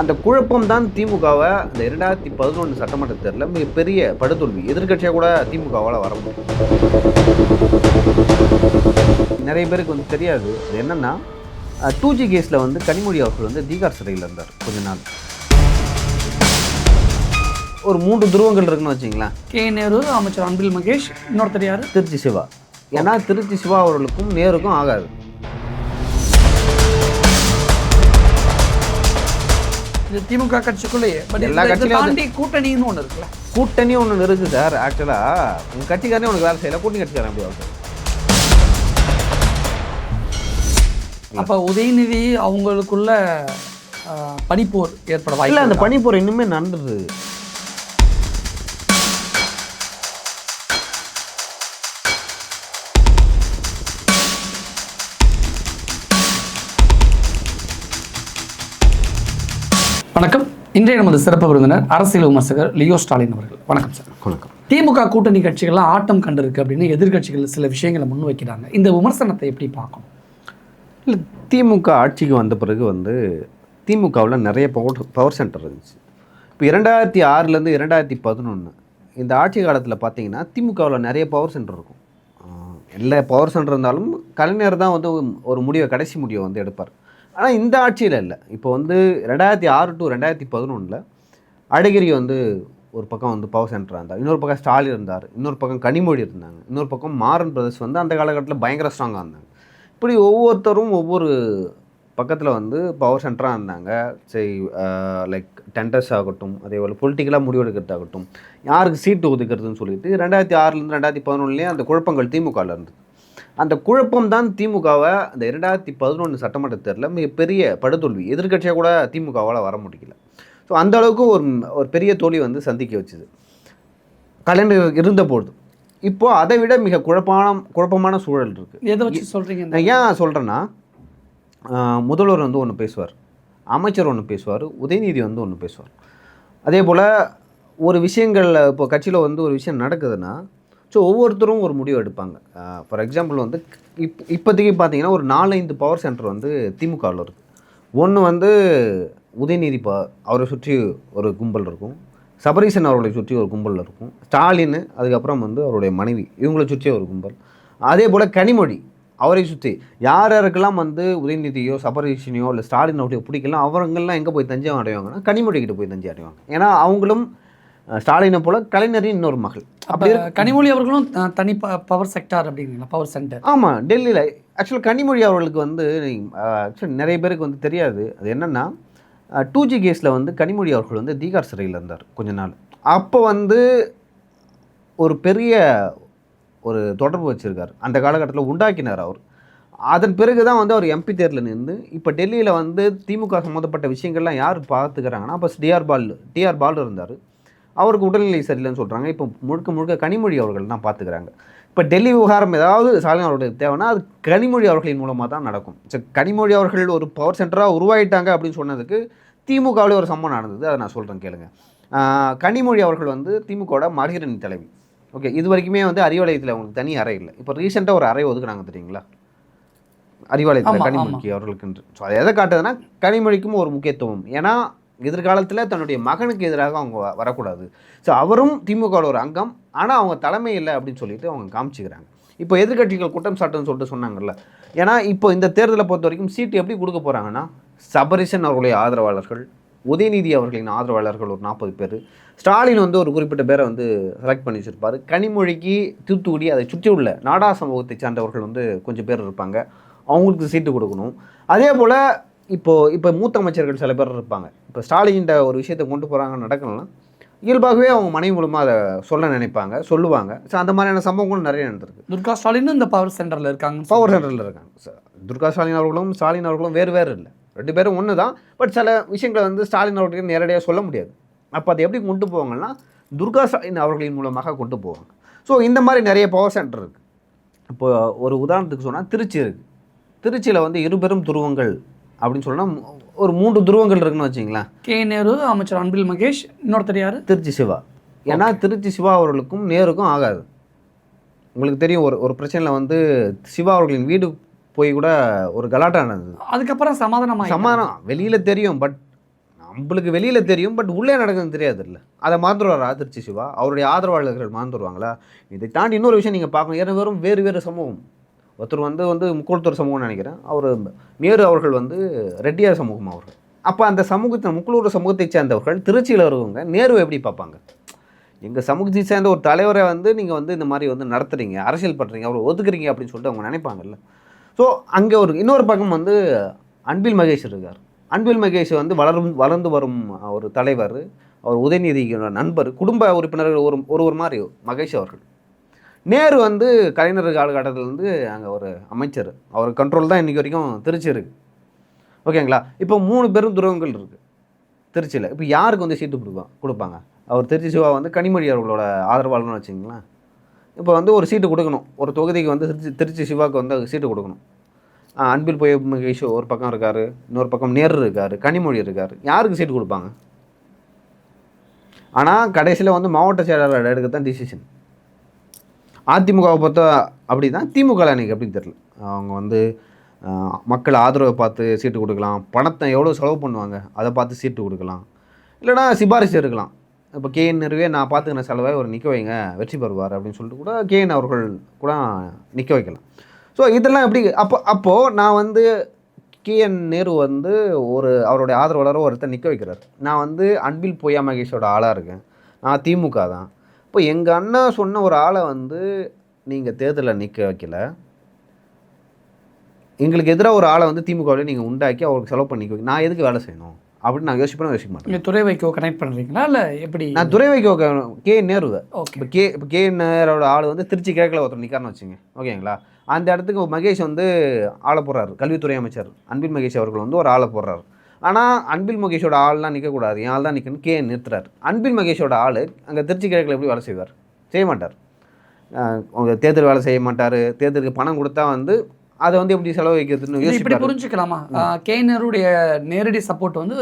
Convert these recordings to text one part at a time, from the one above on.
அந்த குழப்பம் தான் திமுகவை இந்த இரண்டாயிரத்தி பதினொன்று சட்டமன்ற தேர்தலில் மிகப்பெரிய படுதோல்வி. எதிர்க்கட்சியாக கூட திமுகவால் வர முடியும். நிறைய பேருக்கு வந்து தெரியாது. அது என்னென்னா டூ ஜி கேஸில் வந்து கனிமொழி அவர்கள் வந்து தீகார் சிறையில் இருந்தார் கொஞ்ச நாள். ஒரு மூன்று துருவங்கள் இருக்குன்னு வச்சிங்களேன் கே. நேரு அமைச்சர் அன்பில் மகேஷ் இன்னொருத்தர் யாரு? திருச்சி சிவா. ஏன்னா திருச்சி சிவா அவர்களுக்கும் நேருக்கும் ஆகாது. இது திமுக கட்சிக்குள்ளேயே. பட் எல்லா கட்சியிலும் தாண்டி கூட்டணின்னு ஒன்று இருக்குல்ல? கூட்டணி ஒன்று இருக்குது சார். ஆக்சுவலாக உங்கள் கட்சிக்காரனே உனக்கு வேலை செய்யல. கூட்டணி கட்சிக்காரன் அப்படி ஆகும் அப்ப உதயநிதி அவங்களுக்குள்ள பனிப்போர் ஏற்பட இல்லை வாய்ப்பு அந்த இருக்கா? பனிப்போர் இன்னுமே நடந்துருது வணக்கம். இன்றைய நமது சிறப்பு விருந்தினர் அரசியல் விமர்சகர் லியோ ஸ்டாலின் அவர்கள். வணக்கம் சார். வணக்கம். திமுக கூட்டணி கட்சிகள்லாம் ஆட்டம் கண்டிருக்கு அப்படின்னு எதிர்க்கட்சிகள் சில விஷயங்களை முன்வைக்கிறாங்க இந்த விமர்சனத்தை எப்படி பார்க்கணும்? இல்லை திமுக ஆட்சிக்கு வந்த பிறகு வந்து திமுகவில் நிறைய பவர் பவர் சென்டர் இருந்துச்சு. இப்போ இரண்டாயிரத்தி ஆறுலேருந்து இரண்டாயிரத்தி பதினொன்று இந்த ஆட்சி காலத்தில் பார்த்தீங்கன்னா திமுகவில் நிறைய பவர் சென்டர் இருக்கும். எல்லா பவர் சென்டர் இருந்தாலும் கலைஞர் தான் வந்து ஒரு முடிவை கடைசி முடிவை வந்து எடுப்பார். ஆனால் இந்த ஆட்சியில் இல்லை. இப்போ வந்து ரெண்டாயிரத்தி ஆறு டு ரெண்டாயிரத்தி பதினொன்றில் அழகிரி வந்து ஒரு பக்கம் வந்து பவர் சென்டர் இருந்தார். இன்னொரு பக்கம் ஸ்டாலின் இருந்தார். இன்னொரு பக்கம் கனிமொழி இருந்தாங்க. இன்னொரு பக்கம் மாறன் பிரதர்ஸ் வந்து அந்த காலகட்டத்தில் பயங்கர ஸ்ட்ராங்காக இருந்தாங்க. இப்படி ஒவ்வொருத்தரும் ஒவ்வொரு பக்கத்தில் வந்து பவர் சென்டராக இருந்தாங்க. சரி லைக் டெண்டர்ஸ் ஆகட்டும் அதே போல் பொலிட்டிக்கலாக முடிவெடுக்கிறதாகட்டும் யாருக்கு சீட்டு ஒதுக்கிறதுன்னு சொல்லிட்டு ரெண்டாயிரத்தி ஆறுலேருந்து ரெண்டாயிரத்தி பதினொன்றுலேயே அந்த குழப்பங்கள் திமுகவில் இருந்தது அந்த குழப்பம் தான் திமுகவை அந்த இரண்டாயிரத்தி பதினொன்று சட்டமன்ற தேர்தலில் மிகப்பெரிய படுதோல்வி. எதிர்க்கட்சியாக கூட திமுகவால் வர முடியல. ஸோ அந்த அளவுக்கு ஒரு ஒரு பெரிய தோல்வி வந்து சந்திக்க வச்சுது. கலைஞர் இருந்தபோது இப்போ அதை விட மிக குழப்பமான குழப்பமான சூழல் இருக்குது எதை வச்சு நான் ஏன் சொல்கிறேன்னா முதல்வர் வந்து ஒன்று பேசுவார். அமைச்சர் ஒன்று பேசுவார். உதயநிதி வந்து ஒன்று பேசுவார். அதே போல் ஒரு விஷயங்களில் இப்போ கட்சியில் வந்து ஒரு விஷயம் நடக்குதுன்னா ஸோ ஒவ்வொருத்தரும் ஒரு முடிவு எடுப்பாங்க. ஃபார் எக்ஸாம்பிள் வந்து இப் இப்போதைக்கு பார்த்தீங்கன்னா ஒரு நாலஞ்சு பவர் சென்டர் வந்து திமுகவில் இருக்குது ஒன்று வந்து உதயநிதி ப அவரை சுற்றி ஒரு கும்பல் இருக்கும். சபரீசன் அவர்களை சுற்றி ஒரு கும்பல் இருக்கும். ஸ்டாலின் அதுக்கப்புறம் வந்து அவருடைய மனைவி இவங்களை சுற்றி ஒரு கும்பல். அதே போல் கனிமொழி அவரை சுற்றி யார் யாருக்கெல்லாம் வந்து உதயநிதியோ சபரீஷனையோ இல்லை ஸ்டாலின் அவருடைய பிடிக்கலாம் அவங்கெல்லாம் எங்கே போய் தஞ்சம் அடைவாங்கன்னா கனிமொழி கிட்ட போய் தஞ்சம் அடைவாங்க. ஏன்னா அவங்களும் ஸ்டாலினை போல கலைஞரின் இன்னொரு மகள். அப்ப கனிமொழி அவர்களும் தனி பவர் செக்டார் அப்படிங்களா பவர் சென்டர் ஆமாம் டெல்லியில். ஆக்சுவலாக கனிமொழி அவர்களுக்கு வந்து ஆக்சுவலி நிறைய பேருக்கு வந்து தெரியாது. அது என்னென்னா டூ ஜி கேஸில் வந்து கனிமொழி அவர்கள் வந்து தீகார் சிறையில் இருந்தார் கொஞ்ச நாள். அப்போ வந்து ஒரு பெரிய ஒரு தொடர்பு வச்சுருக்கார். அந்த காலகட்டத்தில் உண்டாக்கினார் அவர். அதன் பிறகு தான் வந்து அவர் எம்பி தேர்தலில் நின்று இப்போ டெல்லியில் வந்து திமுக சம்மந்தப்பட்ட விஷயங்கள்லாம் யார் பார்த்துக்கிறாங்கன்னா அப்போ டிஆர் பால் டிஆர் பால் இருந்தார். அவருக்கு உடல்நிலை சரியில்லைன்னு சொல்கிறாங்க இப்போ முழுக்க முழுக்க கனிமொழி அவர்கள் தான் பார்த்துக்கிறாங்க இப்போ டெல்லி விவகாரம் ஏதாவது ஸ்டாலின் அவர்களுக்கு தேவைன்னா அது கனிமொழி அவர்களின் மூலமாக தான் நடக்கும். சரி கனிமொழி அவர்கள் ஒரு பவர் சென்டராக உருவாயிட்டாங்க அப்படின்னு சொன்னதுக்கு திமுகவிலே ஒரு சம்பவம் நடந்தது. அதை நான் சொல்கிறேன் கேளுங்க. கனிமொழி அவர்கள் வந்து திமுகவோட மகளிரணி தலைவி. ஓகே இது வரைக்குமே வந்து அறிவாலயத்தில் அவங்களுக்கு தனி அறை இல்லை. இப்போ ரீசெண்டாக ஒரு அறை ஒதுக்குறாங்க தெரியுங்களா? அறிவாலயத்தில் கனிமொழிக்கு அவர்களுக்கு ஸோ அதை எதை காட்டுதுன்னா கனிமொழிக்கும் ஒரு முக்கியத்துவம். ஏன்னா எதிர்காலத்தில் தன்னுடைய மகனுக்கு எதிராக அவங்க வரக்கூடாது. ஸோ அவரும் திமுகவில் ஒரு அங்கம். ஆனால் அவங்க தலைமை இல்லை அப்படின்னு சொல்லிட்டு அவங்க காமிச்சிக்கிறாங்க. இப்போ எதிர்க்கட்சிகள் குற்றம் சாட்டுன்னு சொல்லிட்டு சொன்னாங்கல்ல. ஏன்னா இப்போ இந்த தேர்தலை பொறுத்த வரைக்கும் சீட்டு எப்படி கொடுக்க போகிறாங்கன்னா சபரிசன் அவர்களுடைய ஆதரவாளர்கள் உதயநிதி அவர்களின் ஆதரவாளர்கள் ஒரு நாற்பது பேர். ஸ்டாலின் வந்து ஒரு குறிப்பிட்ட பேரை வந்து செலக்ட் பண்ணி வச்சுருப்பார். கனிமொழிக்கு தூத்துக்குடி அதை சுற்றி உள்ள நாடா சமூகத்தை சார்ந்தவர்கள் வந்து கொஞ்சம் பேர் இருப்பாங்க. அவங்களுக்கு சீட்டு கொடுக்கணும். அதே போல் இப்போ இப்போ மூத்த அமைச்சர்கள் சில பேர் இருப்பாங்க. இப்போ ஸ்டாலின்கிட்ட ஒரு விஷயத்தை கொண்டு போகிறாங்க நடக்கணும்னா இயல்பாகவே அவங்க மனைவி மூலமாக அதை சொல்ல நினைப்பாங்க சொல்லுவாங்க. ஸோ அந்த மாதிரியான சம்பவங்களும் நிறைய நடந்திருக்கு. துர்கா ஸ்டாலினும் இந்த பவர் சென்டர்ல இருக்காங்க பவர் சென்டரில் இருக்காங்க. துர்கா ஸ்டாலின் அவர்களும் ஸ்டாலின் அவர்களும் வேறு வேறு இல்லை. ரெண்டு பேரும் ஒன்று தான். பட் சில விஷயங்களை வந்து ஸ்டாலின் அவர்களுக்கு நேரடியாக சொல்ல முடியாது. அப்போ அதை எப்படி கொண்டு போவாங்கன்னா துர்கா ஸ்டாலின் அவர்களின் மூலமாக கொண்டு போவாங்க. ஸோ இந்த மாதிரி நிறைய பவர் சென்டர் இருக்குது இப்போ ஒரு உதாரணத்துக்கு சொன்னால் திருச்சி இருக்குது திருச்சியில் வந்து இருபெரும் துருவங்கள் அப்படின்னு சொன்னால் ஒரு மூன்று துருவங்கள் இருக்குன்னு வச்சிங்களேன் கே நேரு அமைச்சர் அன்பில் மகேஷ் இன்னொருத்தர் யாரு? திருச்சி சிவா. ஏன்னா திருச்சி சிவா அவர்களுக்கும் நேருக்கும் ஆகாது. உங்களுக்கு தெரியும் ஒரு ஒரு பிரச்சனையில் வந்து சிவா அவர்களின் வீடு போய் கூட ஒரு கலாட்டா நடந்தது. அதுக்கப்புறம் சமாதானம் சமாதானம் வெளியில் தெரியும் பட் நம்மளுக்கு வெளியில் தெரியும் பட் உள்ளே நடக்குதுன்னு தெரியாது இல்லை அதை மறந்துடுவாரா திருச்சி சிவா? அவருடைய ஆதரவாளர்கள் மறந்துடுவாங்களா இதை தாண்டி இன்னொரு விஷயம் நீங்கள் பார்க்கணும். ஏன்னா வெறும் வேறு வேறு சமூகம். ஒருத்தர் வந்து வந்து முக்குளத்தூர் சமூகம்னு நினைக்கிறேன். அவர் நேரு அவர்கள் வந்து ரெட்டியார் சமூகம் அவர்கள். அப்போ அந்த சமூகத்தை முக்குளூர் சமூகத்தை சேர்ந்தவர்கள் திருச்சியில் வருவங்க நேருவை எப்படி பார்ப்பாங்க? எங்கள் சமூகத்தை சேர்ந்த ஒரு தலைவரை வந்து நீங்கள் வந்து இந்த மாதிரி வந்து நடத்துறீங்க அரசியல் பண்ணுறீங்க அவரை ஒதுக்குறீங்க அப்படின்னு சொல்லிட்டு அவங்க நினைப்பாங்கல்ல. ஸோ அங்கே ஒரு இன்னொரு பக்கம் வந்து அன்பில் மகேஷ் இருக்கார். அன்பில் மகேஷ் வந்து வளரும் வளர்ந்து வரும் ஒரு தலைவர். அவர் உதயநிதியோட நண்பர் குடும்ப உறுப்பினர்கள் ஒரு ஒருவர் மாதிரி மகேஷ் அவர்கள். நேரு வந்து கலைஞர் காலகட்டத்தில் வந்து அங்கே ஒரு அமைச்சர். அவர் கண்ட்ரோல் தான் இன்றைக்கி வரைக்கும் திருச்சி இருக்குது ஓகேங்களா? இப்போ மூணு பெரும் துருவங்கள் இருக்குது திருச்சியில். இப்போ யாருக்கு வந்து சீட்டு கொடுப்பாங்க கொடுப்பாங்க? அவர் திருச்சி சிவா வந்து கனிமொழி அவர்களோட ஆதரவாளர்னு வச்சுங்களேன் இப்போ வந்து ஒரு சீட்டு கொடுக்கணும். ஒரு தொகுதிக்கு வந்து திருச்சி திருச்சி சிவாவுக்கு வந்து சீட்டு கொடுக்கணும். ஆ, அன்பில் போய் மகேஷ் ஒரு பக்கம் இருக்கார். இன்னொரு பக்கம் நேரு இருக்கார். கனிமொழி இருக்கார். யாருக்கு சீட்டு கொடுப்பாங்க? ஆனால் கடைசியில் வந்து மாவட்ட செயலாளர் எடுக்க தான் டிசிஷன் அதிமுகவை பொறுத்த அப்படி தான் திமுக எனக்கு எப்படின்னு தெரில அவங்க வந்து மக்கள் ஆதரவை பார்த்து சீட்டு கொடுக்கலாம். பணத்தை எவ்வளோ செலவு பண்ணுவாங்க அதை பார்த்து சீட்டு கொடுக்கலாம். இல்லைனா சிபாரிசு இருக்கலாம் இப்போ கேஎன் நிறுவே நான் பார்த்துக்கின செலவை ஒரு நிற்க வைங்க வெற்றி பெறுவார் அப்படின்னு சொல்லிட்டு கூட கேஎன் அவர்கள் கூட நிற்க வைக்கலாம். ஸோ இதெல்லாம் எப்படி அப்போ அப்போது நான் வந்து கேஎன் நேரு வந்து ஒரு அவருடைய ஆதரவாளரோ ஒருத்தர் நிற்க வைக்கிறார். நான் வந்து அன்பில் பொய்யா மகேஷோட ஆளாக இருக்கேன். நான் திமுக தான். இப்போ எங்கள் அண்ணா சொன்ன ஒரு ஆளை வந்து நீங்கள் தேர்தலில் நிற்க வைக்கல. எங்களுக்கு எதிராக ஒரு ஆளை வந்து திமுகவில் நீங்கள் உண்டாக்கி அவருக்கு செலவு பண்ணி நிக்க வைக்க- நான் எதுக்கு வேலை செய்யணும்? அப்படின்னு நான் யோசிப்பேன் யோசிக்க மாட்டேன். துறை வைக்கோ கனெக்ட் பண்ணுறீங்களா இல்லை எப்படி? நான் துறை வைக்க கே நேருவை. ஓகே இப்போ கே இப்போ கே நேரோட ஆள் வந்து திருச்சி கிழக்கில் ஒருத்தர் நிற்காருன்னு வச்சுங்க. ஓகேங்களா? அந்த இடத்துக்கு மகேஷ் வந்து ஆளை போடுறாரு. கல்வித்துறை அமைச்சர் அன்பில் மகேஷ் அவர்கள் வந்து ஒரு ஆளை போடுறாரு. ஆனால் அன்பில் மகேஷோட ஆள்லாம் நிற்கக்கூடாது என் ஆள் தான் நிற்கணும் கே நிறுத்துறாரு. அன்பில் மகேஷோட ஆள் அங்கே திருச்சி கிழக்கில் எப்படி வேலை செய்வார்? செய்ய மாட்டார். அவங்க தேர்தல் வேலை செய்ய மாட்டார். தேர்தலுக்கு பணம் கொடுத்தா வந்து அதை வந்து எப்படி செலவு வைக்கிறதுன்னு இது இப்படி புரிஞ்சுக்கலாமா? கே நேருடைய நேரடி சப்போர்ட் வந்து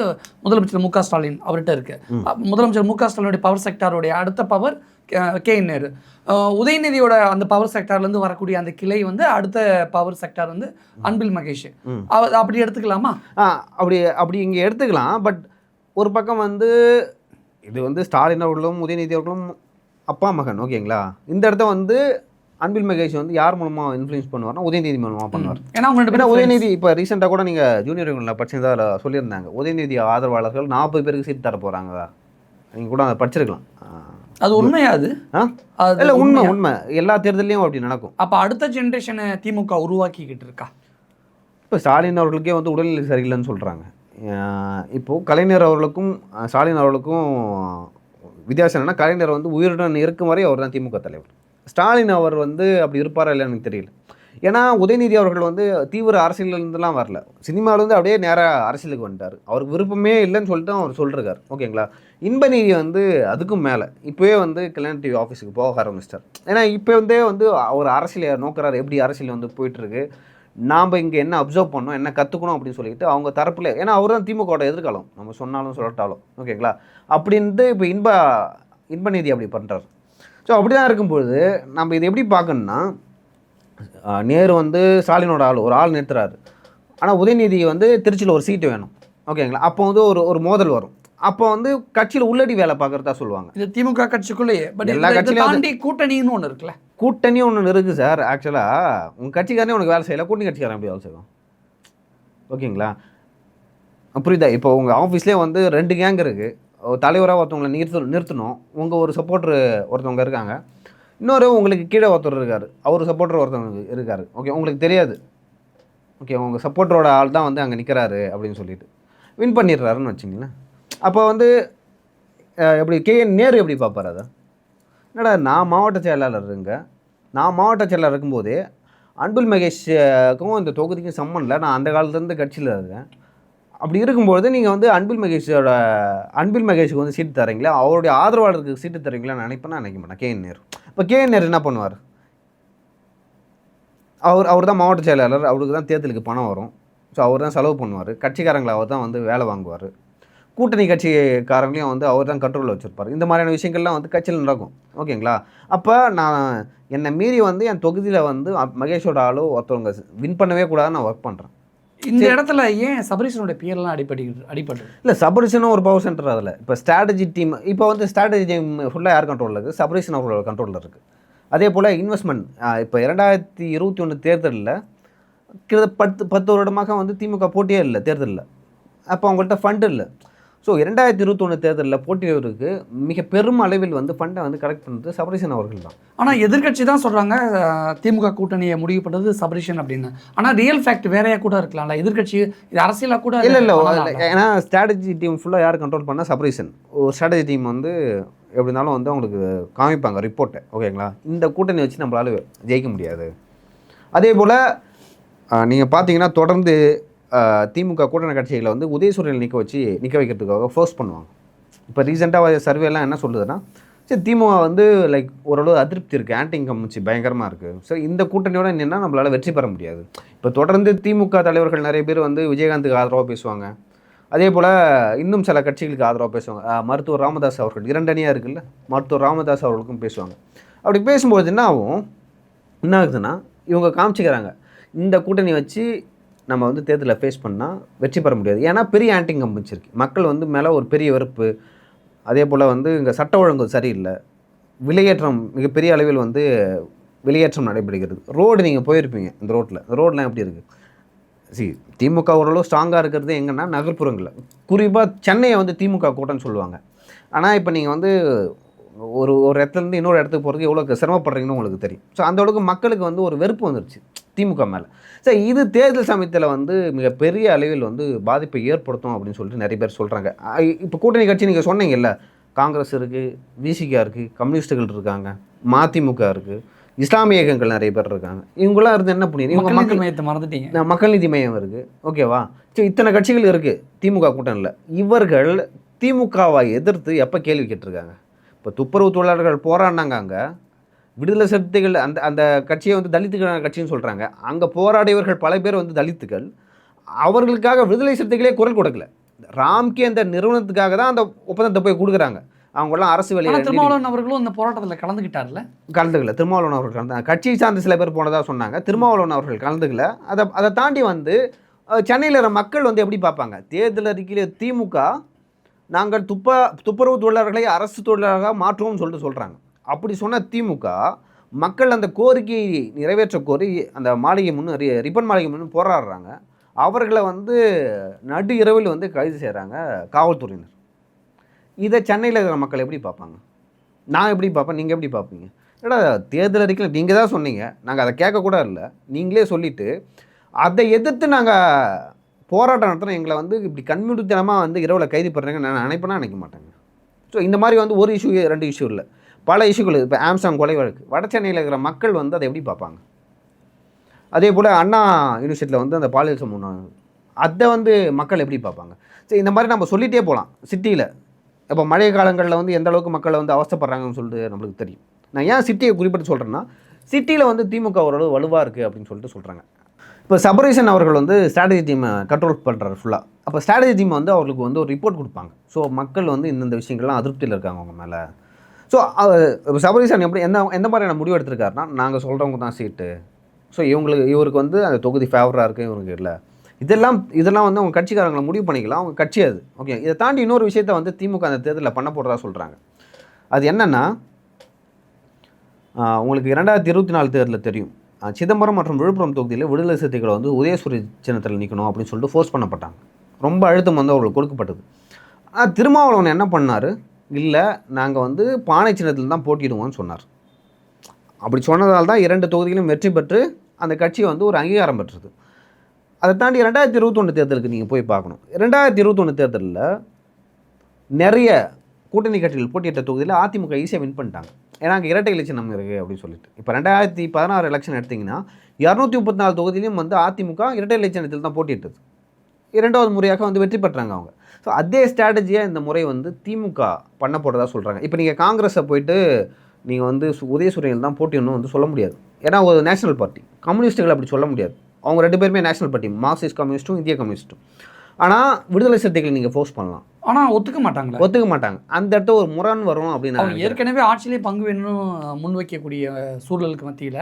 முதலமைச்சர் மு க ஸ்டாலின் அவர்கிட்ட இருக்கு. முதலமைச்சர் மு க ஸ்டாலினுடைய பவர் செக்டாருடைய அடுத்த பவர் கே நேரு அஹ், உதயநிதியோட அந்த பவர் செக்டார்லேருந்து வரக்கூடிய அந்த கிளை வந்து அடுத்த பவர் செக்டார் வந்து அன்பில் மகேஷ். அப்படி எடுத்துக்கலாமா? அப்படி அப்படி இங்கே எடுத்துக்கலாம் பட் ஒரு பக்கம் வந்து இது வந்து ஸ்டாலின் அவர்களும் உதயநிதி அவர்களும் அப்பா மகன் ஓகேங்களா? இந்த இடத்த வந்து அன்பில் மகேஷ் வந்து யார் மூலமாக இன்ஃப்ளூயன்ஸ் பண்ணுவார்னா உதயநிதி மூலமாக பண்ணுவார். ஏன்னா அவங்க உதயநிதி இப்போ ரீசெண்டாக கூட நீங்கள் ஜூனியர் யூனியனில் படிச்சிருந்தா அதில் சொல்லியிருந்தாங்க. உதயநிதி ஆதரவாளர்கள் நாற்பது பேருக்கு சீட் தர போகிறாங்க நீங்கள் கூட அதை படிச்சிருக்கலாம். அது உண்மையா அது? இல்லை உண்மை? உண்மை. எல்லா தேர்தலையும் அப்படி நடக்கும். அப்ப அடுத்த ஜென்ரேஷனை திமுக உருவாக்கிக்கிட்டு இருக்கா? இப்போ ஸ்டாலின் அவர்களுக்கே வந்து உடல்நிலை சரியில்லைன்னு சொல்கிறாங்க இப்போது கலைஞர் அவர்களுக்கும் ஸ்டாலின் அவர்களுக்கும் வித்தியாசம் என்னன்னா கலைஞர் வந்து உயிருடன் இருக்கும் வரை அவர் தான் திமுக தலைவர். ஸ்டாலின் அவர் வந்து அப்படி இருப்பாரா இல்லைன்னு எனக்கு தெரியல. ஏன்னா உதயநிதி அவர்கள் வந்து தீவிர அரசியலேருந்துலாம் வரல. சினிமாவிலேருந்து அப்படியே நேராக அரசியலுக்கு வந்துட்டார். அவருக்கு விருப்பமே இல்லைன்னு சொல்லிட்டு அவர் சொல்லிருக்காரு. ஓகேங்களா? இன்பநீதி வந்து அதுக்கும் மேலே. இப்போவே வந்து கல்யாண டிவி ஆஃபீஸுக்கு போக ஆரம்பிச்சிட்டார். ஏன்னா இப்போ வந்தே வந்து அவர் அரசியலை நோக்கிறார். எப்படி அரசியல் வந்து போயிட்டுருக்கு? நாம் இங்கே என்ன அப்சர்வ் பண்ணோம் என்ன கற்றுக்கணும் அப்படின்னு சொல்லிட்டு அவங்க தரப்பில் ஏன்னா அவர் தான் திமுகவோட எதிர்காலம். நம்ம சொன்னாலும் சொல்லட்டாலும். ஓகேங்களா? அப்படின்ட்டு இப்போ இன்ப இன்பநீதி அப்படி பண்ணுறாரு ஸோ அப்படி தான் இருக்கும்பொழுது நம்ம இதை எப்படி பார்க்கணும்னா அஹ், நேரு வந்து ஸ்டாலினோட ஆள் ஒரு ஆள் நிறுத்துறாரு. ஆனால் உதயநிதி வந்து திருச்சியில் ஒரு சீட்டு வேணும். ஓகேங்களா அப்போ வந்து ஒரு ஒரு மோதல் வரும். அப்போ வந்து கட்சியில் உள்ளடி வேலை பார்க்குறதா சொல்லுவாங்க. இது திமுக கட்சிக்குள்ளேயே. பட் எல்லா அது- தாண்டி கூட்டணின்னு ஒன்று இருக்குல்ல? கூட்டணி ஒன்று இருக்குது சார் ஆக்சுவலாக உங்கள் கட்சிக்காரனே உனக்கு வேலை செய்யல கூட்டணி கட்சிக்காரன் எப்படி வேலை செய்யும் ஓகேங்களா புரியுதா? இப்போ உங்கள் ஆஃபீஸ்லேயே வந்து ரெண்டு கேங் இருக்குது தலைவராக ஒருத்தவங்களை நிறுத்த நிறுத்தணும். உங்கள் ஒரு சப்போர்ட்ரு ஒருத்தவங்க இருக்காங்க. இன்னொரு உங்களுக்கு கீழே ஒருத்தர் இருக்கார். அவர் சப்போர்ட்ரு ஒருத்தவங்க இருக்கார். ஓகே உங்களுக்கு தெரியாது. ஓகே உங்கள் சப்போர்ட்டரோட ஆள் தான் வந்து அங்கே நிற்கிறாரு அப்படின்னு சொல்லிட்டு. வின் பண்ணிடுறாருன்னு வச்சுங்களேன் அப்போ வந்து எப்படி கே நேரு எப்படி பார்ப்பார் அதை? என்னடா நான் மாவட்ட செயலாளர் இருங்க. நான் மாவட்ட செயலாளர் இருக்கும்போதே அன்பில் மகேஷுக்கும் இந்த தொகுதிக்கும் சம்மன் இல்லை. நான் அந்த காலத்துலேருந்து கட்சியில் இருக்கேன். அப்படி இருக்கும்பொழுது நீங்கள் வந்து அன்பில் மகேஷோட அன்பில் மகேஷுக்கு வந்து சீட்டு தரீங்களா அவருடைய ஆதரவாளருக்கு சீட்டு தரீங்களான்னு நினைப்பேன் நினைக்க மாட்டேன். கே நேரு. இப்போ கே நேரு என்ன பண்ணுவார்? அவர் அவர் தான் மாவட்ட செயலாளர். அவருக்கு தான் தேர்தலுக்கு பணம் வரும். ஸோ அவர் தான் செலவு பண்ணுவார். கட்சிக்காரங்களை அவர் தான் வந்து வேலை வாங்குவார். கூட்டணி கட்சிக்காரங்களையும் வந்து அவர் தான் கண்ட்ரோலில் வச்சுருப்பார். இந்த மாதிரியான விஷயங்கள்லாம் வந்து கட்சியில் நடக்கும். ஓகேங்களா? அப்போ நான் என்னை மீறி வந்து என் தொகுதியில் வந்து மகேஷோட ஆளோ ஒருத்தவங்க வின் பண்ணவே கூடாதுன்னு நான் ஒர்க் பண்ணுறேன் இந்த இடத்துல ஏன் சபரீஷனுடைய பேர்லாம் அடிப்படை அடிப்பட்டு இல்லை சபரிசனும் ஒரு பவர் சென்டர் அதில். இப்போ ஸ்ட்ராட்டஜி டீம் இப்போ வந்து ஸ்ட்ராட்டஜி டீம் ஃபுல்லாக யார் கண்ட்ரோலில் இருக்குது சபரிசன் அவர்களோட கண்ட்ரோலில் இருக்குது அதே போல் இன்வெஸ்ட்மெண்ட் இப்போ இரண்டாயிரத்தி இருபத்தி ஒன்று தேர்தலில் கிட்டத்தட்ட பத்து பத்து வருடமாக வந்து திமுக போட்டியே இல்லை தேர்தலில். அப்போ அவங்கள்ட்ட ஃபண்டு இல்லை. ஸோ இரண்டாயிரத்தி இருபத்தொன்று தேர்தலில் போட்டியவருக்கு மிக பெரும் அளவில் வந்து ஃபண்டை வந்து கலெக்ட் பண்ணது சபரிசன் அவர்கள் தான். ஆனா எதிர்க்கட்சி தான் சொல்றாங்க அஹ், திமுக கூட்டணியை முடிவு பண்ணது சபரீஷன் அப்படின்னு. ஆனா ரியல் ஃபேக்ட் வேறையா கூட இருக்கலாம்ல. எதிர்க்கட்சி இது அரசியலா கூட இல்லை இல்லை. ஏன்னா ஸ்ட்ராட்டஜி டீம் ஃபுல்லாக யார் கண்ட்ரோல் பண்ணால் சபரிசன். ஒரு ஸ்ட்ராட்டஜி டீம் வந்து எப்படி இருந்தாலும் வந்து அவங்களுக்கு காமிப்பாங்க ரிப்போர்ட்டை ஓகேங்களா இந்த கூட்டணி வச்சு நம்மளால ஜெயிக்க முடியாது. அதே போல் நீங்கள் பார்த்தீங்கன்னா தொடர்ந்து திமுக கூட்டணி கட்சிகளை வந்து உதயசூரியன் நிற்க வச்சு நிற்க வைக்கிறதுக்காக ஃபோர்ஸ் பண்ணுவாங்க. இப்போ ரீசெண்டாக சர்வேலாம் என்ன சொல்லுதுன்னா சரி திமுக வந்து லைக் ஓரளவு அதிருப்தி இருக்குது ஆன்டி இன்கம்சி பயங்கரமாக இருக்குது ஸோ இந்த கூட்டணியோட என்னென்னா நம்மளால் வெற்றி பெற முடியாது. இப்போ தொடர்ந்து திமுக தலைவர்கள் நிறைய பேர் வந்து விஜயகாந்துக்கு ஆதரவாக பேசுவாங்க. அதே போல் இன்னும் சில கட்சிகளுக்கு ஆதரவாக பேசுவாங்க. மருத்துவர் ராமதாஸ் அவர்கள் இரண்டணியாக இருக்குல்ல மருத்துவர் ராமதாஸ் அவர்களுக்கும் பேசுவாங்க. அப்படி பேசும்போது என்ன ஆகும்? என்ன ஆகுதுன்னா இவங்க காமிச்சிக்கிறாங்க. இந்த கூட்டணி வச்சு நம்ம வந்து தேர்தலில் ஃபேஸ் பண்ணால் வெற்றி பெற முடியாது. ஏன்னா பெரிய ஆன்டி கம்பெனிஸ் இருக்குது மக்கள் வந்து மேலே ஒரு பெரிய வெறுப்பு. அதே போல் வந்து இங்கே சட்ட ஒழுங்கு சரியில்லை. விலையேற்றம் மிகப்பெரிய அளவில் வந்து வெளியேற்றம் நடைபெறுகிறது. ரோடு நீங்கள் போயிருப்பீங்க இந்த ரோட்டில் இந்த ரோடெலாம் எப்படி இருக்குது சி திமுக ஓரளவு ஸ்ட்ராங்காக இருக்கிறது எங்கன்னா நகர்ப்புறங்களில். குறிப்பாக சென்னையை வந்து திமுக கூட்டம்னு சொல்லுவாங்க. ஆனால் இப்போ நீங்கள் வந்து ஒரு ஒரு இடத்துலேருந்து இன்னொரு இடத்துக்கு போகிறதுக்கு எவ்வளோ சிரமப்படுறீங்கன்னு உங்களுக்கு தெரியும். ஸோ அந்த அளவுக்கு மக்களுக்கு வந்து ஒரு வெறுப்பு வந்துருச்சு திமுக மேலே. ஸோ இது தேர்தல் சமயத்தில் வந்து மிகப்பெரிய அளவில் வந்து பாதிப்பை ஏற்படுத்தும் அப்படின்னு சொல்லிட்டு நிறைய பேர் சொல்கிறாங்க இப்போ கூட்டணி கட்சி நீங்கள் சொன்னீங்கல்ல காங்கிரஸ் இருக்குது விசிகா இருக்குது கம்யூனிஸ்ட்டுகள் இருக்காங்க மதிமுக இருக்குது இஸ்லாமிய இயக்கங்கள் நிறைய பேர் இருக்காங்க. இவங்களாம் இருந்து என்ன இவங்க மக்கள் மையத்தை மறந்துட்டீங்க. நான் மக்கள் நீதி மையம் இருக்குது ஓகேவா சரி இத்தனை கட்சிகள் இருக்குது திமுக கூட்டணியில். இவர்கள் திமுகவை எதிர்த்து எப்போ கேள்வி கேட்டிருக்காங்க? இப்போ துப்புரவு தொழிலாளர்கள் போராடினாங்க அங்கே. விடுதலை சிறுத்தைகள் அந்த அந்த கட்சியை வந்து தலித்துக்கான கட்சின்னு சொல்கிறாங்க அங்கே போராடியவர்கள் பல பேர் வந்து தலித்துகள். அவர்களுக்காக விடுதலை சிறுத்தைகளே குரல் கொடுக்கல. ராம்கே அந்த நிறுவனத்துக்காக தான் அந்த ஒப்பந்தத்தை போய் கொடுக்குறாங்க. அவங்கெல்லாம் அரசு ஆனா வேலையை திருமாவளவன் அவர்களும் இந்த போராட்டத்துல கலந்துக்கிட்டார்ல கலந்துக்கல. திருமாவளவன் அவர்கள் கலந்து கட்சியை சார்ந்த சில பேர் போனதாக சொன்னாங்க. திருமாவளவன் அவர்கள் கலந்துக்கல. அதை அதை தாண்டி வந்து சென்னையில் இருக்கிற மக்கள் வந்து எப்படி பார்ப்பாங்க? தேர்தல் அறிக்கையில் திமுக நாங்கள் துப்ப துப்புரவு தொழிலாளர்களை அரசு தொழிலாளராக மாற்றுவோம்னு சொல்லிட்டு சொல்கிறாங்க அப்படி சொன்ன திமுக மக்கள் அந்த கோரிக்கையை நிறைவேற்ற கோரி அந்த மாளிகை முன்னு ரிப்பன் மாளிகை முன்னு போராடுறாங்க. அவர்களை வந்து நடு இரவில் வந்து கைது செய்கிறாங்க காவல்துறையினர். இதை சென்னையில் இருக்கிற மக்கள் எப்படி பார்ப்பாங்க? நான் எப்படி பார்ப்பேன்? நீங்கள் எப்படி பார்ப்பீங்க? ஏடா தேர்தல் அறிக்கையில் நீங்கள் தான் சொன்னீங்க. நாங்கள் அதை கேட்கக்கூட இல்லை. நீங்களே சொல்லிவிட்டு அதை எதிர்த்து நாங்கள் போராட்டம் நடத்துகிறோம் எங்களை வந்து இப்படி கண்மூடித்தனமாக வந்து இரவில் கைது பண்ணுறேங்க நான் நினைப்பேனா நினைக்க மாட்டேங்க. ஸோ இந்த மாதிரி வந்து ஒரு இஷ்யூ ரெண்டு இஷ்யூ இல்லை. பல இஷ்யூகள் இப்போ ஆம்சாங் கொலை வழக்கு. வட சென்னையில் இருக்கிற மக்கள் வந்து அதை எப்படி பார்ப்பாங்க? அதே போல் அண்ணா யூனிவர்சிட்டியில் வந்து அந்த பாலியல் சமூகம் அதை வந்து மக்கள் எப்படி பார்ப்பாங்க? சரி இந்த மாதிரி நம்ம சொல்லிகிட்டே போகலாம் சிட்டியில் இப்போ மழை காலங்களில் வந்து எந்த அளவுக்கு மக்களை வந்து அவஸ்தைப்படுறாங்கன்னு சொல்லிட்டு நம்மளுக்கு தெரியும். நான் ஏன் சிட்டியை குறிப்பிட்டு சொல்கிறேன்னா சிட்டியில் வந்து திமுக ஓரளவு வலுவாக இருக்குது அப்படின்னு சொல்லிட்டு சொல்கிறாங்க இப்போ சபரீசன் அவர்கள் வந்து ஸ்ட்ராட்டஜி டீமை கண்ட்ரோல் பண்ணுறாரு ஃபுல்லாக அப்போ ஸ்ட்ராட்டஜி டீம் வந்து அவர்களுக்கு வந்து ஒரு ரிப்போர்ட் கொடுப்பாங்க. ஸோ மக்கள் வந்து இந்தந்த விஷயங்கள்லாம் அதிருப்தியில் இருக்காங்க அவங்க மேலே. ஸோ சபரீசன் எப்படி எந்த எந்த மாதிரியான முடிவு எடுத்திருக்காருன்னா நாங்கள் சொல்கிறவங்க தான் சீட்டு ஸோ இவங்களுக்கு இவருக்கு வந்து அந்த தொகுதி ஃபேவராக இருக்குது இவருக்கு இல்லை. இதெல்லாம் இதெல்லாம் வந்து அவங்க கட்சிக்காரங்களை முடிவு பண்ணிக்கலாம். அவங்க கட்சி அது. ஓகே இதை தாண்டி இன்னொரு விஷயத்த வந்து திமுக அந்த தேர்தலில் பண்ண போடுறதா சொல்கிறாங்க அது என்னென்னா உங்களுக்கு இரண்டாயிரத்தி இருபத்தி நாலு தேர்தலில் தெரியும். சிதம்பரம் மற்றும் விழுப்புரம் தொகுதியில் விடுதலை சிறுத்தைகளை வந்து உதயசூரி சின்னத்தில் நிற்கணும் அப்படின்னு சொல்லிட்டு ஃபோர்ஸ் பண்ணப்பட்டாங்க. ரொம்ப அழுத்தம் வந்து அவர்களுக்கு கொடுக்கப்பட்டது. ஆனால் திருமாவளவன் என்ன பண்ணார்? இல்லை நாங்கள் வந்து பானை சின்னத்தில் தான் போட்டிடுவோம்னு சொன்னார். அப்படி சொன்னதால் தான் இரண்டு தொகுதிகளும் வெற்றி பெற்று அந்த கட்சி வந்து ஒரு அங்கீகாரம் பெற்றது. அதை தாண்டி ரெண்டாயிரத்தி இருபத்தொன்று தேர்தலுக்கு நீங்கள் போய் பார்க்கணும். ரெண்டாயிரத்தி இருபத்தொன்று தேர்தலில் நிறைய கூட்டணி கட்சிகள் போட்டியிட்ட தொகுதியில் அதிமுக ஈஸியாக வின் பண்ணிட்டாங்க. ஏன்னா அங்கே இரட்டை எலெக்ஷன் நம்ம இருக்குது அப்படின்னு சொல்லிட்டு. இப்போ ரெண்டாயிரத்தி பதினாறு எலெக்ஷன் எடுத்திங்கன்னா இரநூத்தி முப்பத்தி நாலு தொகுதியிலும் வந்து அதிமுக இரட்டை எலெக்ஷனத்தில் தான் போட்டியிட்டது. இரண்டாவது முறையாக வந்து வெற்றி பெற்றாங்க அவங்க. ஸோ அதே ஸ்ட்ராட்டஜியாக இந்த முறை வந்து திமுக பண்ண போகிறதா சொல்கிறாங்க இப்போ நீங்கள் காங்கிரஸை போயிட்டு நீங்கள் வந்து உதயசூரியன் தான் போட்டியணும் வந்து சொல்ல முடியாது. ஏன்னா ஒரு நேஷனல் பார்ட்டி கம்யூனிஸ்ட்டுகள் அப்படி சொல்ல முடியாது. அவங்க ரெண்டு பேருமே நேஷனல் பார்ட்டி மார்க்சிஸ்ட் கம்யூனிஸ்ட்டும் இந்திய கம்யூனிஸ்ட்டும். ஆனால் விடுதலை சிறுத்தைகளை நீங்கள் ஃபோர்ஸ் பண்ணலாம். ஆனா ஒத்துக்க மாட்டாங்களே. ஒத்துக்க மாட்டாங்க. அந்த இடத்துல ஒரு முரண் வரும் அப்படின்னு. ஏற்கனவே ஆட்சியிலே பங்கு வேணும்னு முன்வைக்கக்கூடிய சூழலுக்கு மத்தியில.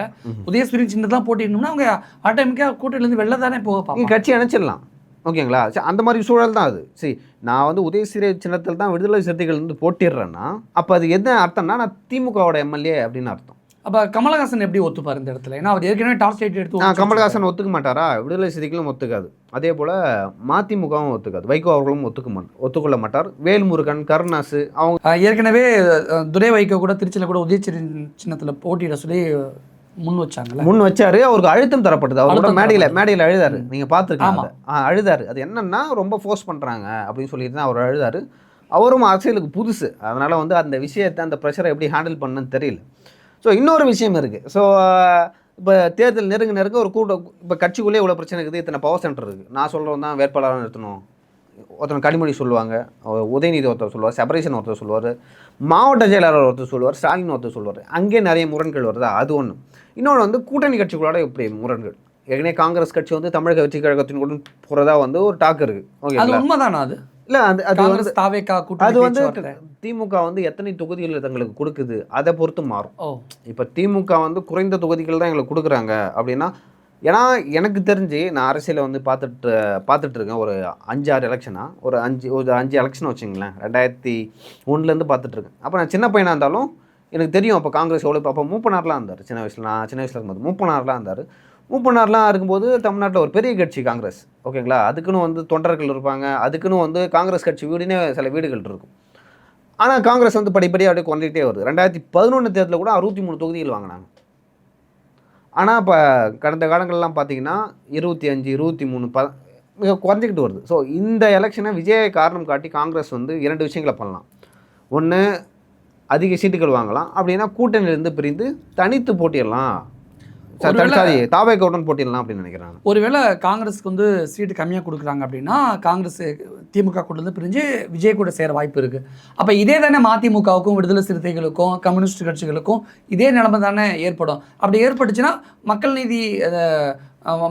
உதயசூரியன் சின்னதான் போட்டிடணும்னா அவங்க ஆட்டோமேட்டிக்காக கூட்டணியிலேருந்து வெளில தானே போக கட்சி அணைச்சிடலாம். ஓகேங்களா? சரி, அந்த மாதிரி சூழல் தான் அது. சரி நான் வந்து உதயசிறை சின்னத்தில் தான் விடுதலை சிறுத்தைகள் வந்து போட்டிடுறேன்னா அப்போ அது என்ன அர்த்தம்னா நான் திமுகவோட எம்எல்ஏ அப்படின்னு அர்த்தம். அப்ப கமலஹாசன் எப்படி ஒத்துப்பாரு இந்த இடத்துல? ஏன்னா அவர் ஏற்கனவே டாப் ஸ்டேட் எடுத்து கமல்ஹாசன் ஒத்துக்க மாட்டாரா விடுதலை சிறுத்தைகளும் ஒத்துக்காது. அதே போல் மதிமுகவும் ஒத்துக்காது. வைகோ அவர்களும் ஒத்துக்க மாட்டார் ஒத்துக்கொள்ள மாட்டார். வேல்முருகன் கருணாசு அவங்க ஏற்கனவே துரை வைக்க கூட திருச்சியில் கூட உதயசூரியன் சின்னத்துல போட்டியிட சொல்லி முன் வச்சாங்கல்ல? முன் வச்சாரு. அவருக்கு அழுத்தம் தரப்பட்டது. அவர் கூட மேடையில். மேடையில் அழுதாரு. நீங்கள் பார்த்துருக்கீங்க. அழுதாரு. அது என்னன்னா ரொம்ப ஃபோர்ஸ் பண்ணுறாங்க அப்படின்னு சொல்லிட்டு தான் அவர் அழுதாரு. அவரும் அரசியலுக்கு புதுசு. அதனால் வந்து அந்த விஷயத்தை அந்த ப்ரெஷரை எப்படி ஹேண்டில் பண்ணணும்னு தெரியல. ஸோ இன்னொரு விஷயம் இருக்குது ஸோ இப்போ தேர்தல் நெருங்க நெருங்க ஒரு கூட்டம் இப்போ கட்சிக்குள்ளே இவ்வளோ பிரச்சனை இருக்குது. இத்தனை பவர் சென்டர் இருக்குது நான் சொல்கிறவன் தான் வேட்பாளராக நிறுத்தணும். ஒருத்தன் கனிமொழி சொல்லுவாங்க. உதயநிதி ஒருத்தர் சொல்லுவார் செபரேஷன் ஒருத்தர் சொல்லுவார் மாவட்ட செயலாளர் ஒருத்தர் சொல்லுவார் ஸ்டாலின் ஒருத்தர் சொல்லுவார். அங்கே நிறைய முரண்கள் வருதா? அது ஒன்று இன்னொன்று வந்து கூட்டணி கட்சிகளோட இப்படி முரண்கள். ஏற்கனவே காங்கிரஸ் கட்சி வந்து தமிழக வெற்றி கழகத்தின் கூட போகிறதா வந்து ஒரு டாக் இருக்குது அது உண்மைதானா அது? இல்லை அது அது வந்து தாவேக்கா அது வந்து. திமுக வந்து எத்தனை தொகுதிகள் தங்களுக்கு கொடுக்குது அதை பொறுத்து மாறும். இப்போ திமுக வந்து குறைந்த தொகுதிகள் தான் எங்களுக்கு கொடுக்குறாங்க அப்படின்னா ஏன்னா எனக்கு தெரிஞ்சு நான் அரசியலை வந்து பார்த்துட்டு பார்த்துட்டு இருக்கேன். ஒரு அஞ்சு ஆறு எலெக்ஷனாக ஒரு அஞ்சு ஒரு அஞ்சு எலெக்ஷன் வச்சுங்களேன். ரெண்டாயிரத்தி ஒன்றுலேருந்து பார்த்துட்டு இருக்கேன். அப்போ நான் சின்ன பையனாக இருந்தாலும் எனக்கு தெரியும் அப்போ காங்கிரஸ் எவ்வளோ அப்போ மூப்பனார்லாம் இருந்தார். சின்ன வயசில் நான் சின்ன வயசில் இருக்கும்போது மூப்பனார்லாம் இருந்தார். மூப்பனார்லாம் இருக்கும்போது தமிழ்நாட்டில் ஒரு பெரிய கட்சி காங்கிரஸ் ஓகேங்களா? அதுக்குன்னு வந்து தொண்டர்கள் இருப்பாங்க. அதுக்குன்னு வந்து காங்கிரஸ் கட்சி வீடுனே சில வீடுகள் இருக்கும். ஆனால் காங்கிரஸ் வந்து படிப்படியாக அப்படியே குறைஞ்சிக்கிட்டே வருது. ரெண்டாயிரத்தி பதினொன்று தேர்தலில் கூட அறுபத்தி மூணு தொகுதிகள் வாங்கினாங்க. ஆனால் இப்போ கடந்த காலங்கள்லாம் பார்த்தீங்கன்னா இருபத்தி அஞ்சு இருபத்தி மூணு ப மிக குறைஞ்சிக்கிட்டு வருது. ஸோ இந்த எலெக்ஷனை விஜயை காரணம் காட்டி காங்கிரஸ் வந்து இரண்டு விஷயங்களை பண்ணலாம். ஒன்று அதிக சீட்டுகள் வாங்கலாம். அப்படின்னா கூட்டணியிலிருந்து பிரிந்து தனித்து போட்டிடலாம் சாரி தாவே கவுடன் போட்டிடலாம் அப்படின்னு நினைக்கிறேன் நான். ஒருவேளை காங்கிரஸ்க்கு வந்து சீட்டு கம்மியாக கொடுக்குறாங்க அப்படின்னா காங்கிரஸ் திமுக கூட இருந்து பிரிஞ்சு விஜய் கூட சேர வாய்ப்பு இருக்கு. அப்போ இதே தானே மதிமுகவுக்கும் விடுதலை சிறுத்தைகளுக்கும் கம்யூனிஸ்ட் கட்சிகளுக்கும் இதே நிலைமை தானே ஏற்படும். அப்படி ஏற்பட்டுச்சுன்னா மக்கள் நீதி